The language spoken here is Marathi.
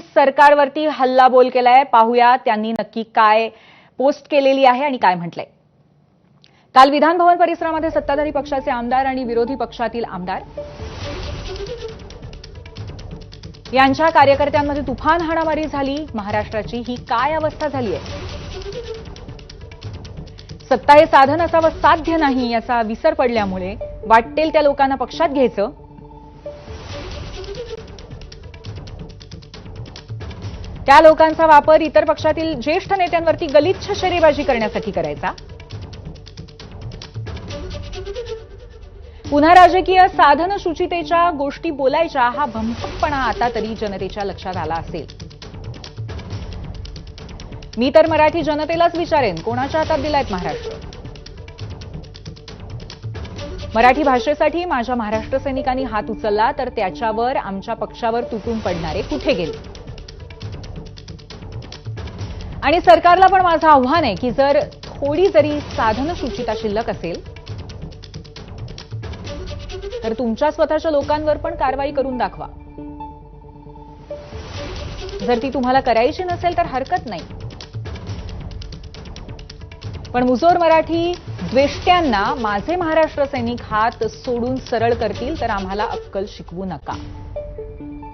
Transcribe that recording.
सरकारवरती हल्लाबोल केलाय. पाहूया त्यांनी नक्की काय पोस्ट केलेली आहे आणि काय म्हटलंय. काल विधान भवन परिसरामध्ये सत्ताधारी पक्षाचे आमदार आणि विरोधी पक्षातील आमदार यांच्या कार्यकर्त्यांमध्ये तुफान हाणामारी झाली. महाराष्ट्राची ही काय अवस्था झाली आहे? सत्ता हे साधन असावं साध्य नाही याचा विसर पडल्यामुळे वाटेल त्या लोकांना पक्षात घ्यायचं. त्या लोकांचा वापर इतर पक्षातील ज्येष्ठ नेत्यांवरती गलिच्छ शेरेबाजी करण्यासाठी करायचा. पुन्हा राजकीय साधन सूचितेच्या गोष्टी बोलायच्या हा भंपकपणा आता तरी जनतेच्या लक्षात आला असेल. मी तर मराठी जनतेलाच विचारेन कोणाच्या हातात दिलायत महाराष्ट्र? मराठी भाषेसाठी माझ्या महाराष्ट्र सैनिकांनी हात उचलला तर त्याच्यावर आमच्या पक्षावर तुटून पडणारे कुठे गेले? आणि सरकारला पण माझं आव्हान आहे की जर थोडी जरी साधन सुचिता शिल्लक असेल तर तुमच्या स्वतःच्या लोकांवर पण कारवाई करून दाखवा. जर ती तुम्हाला करायची नसेल तर हरकत नाही. पण मुजोर मराठी द्वेष्ट्यांना माझे महाराष्ट्र सैनिक हात सोडून सरळ करतील तर आम्हाला अक्कल शिकवू नका.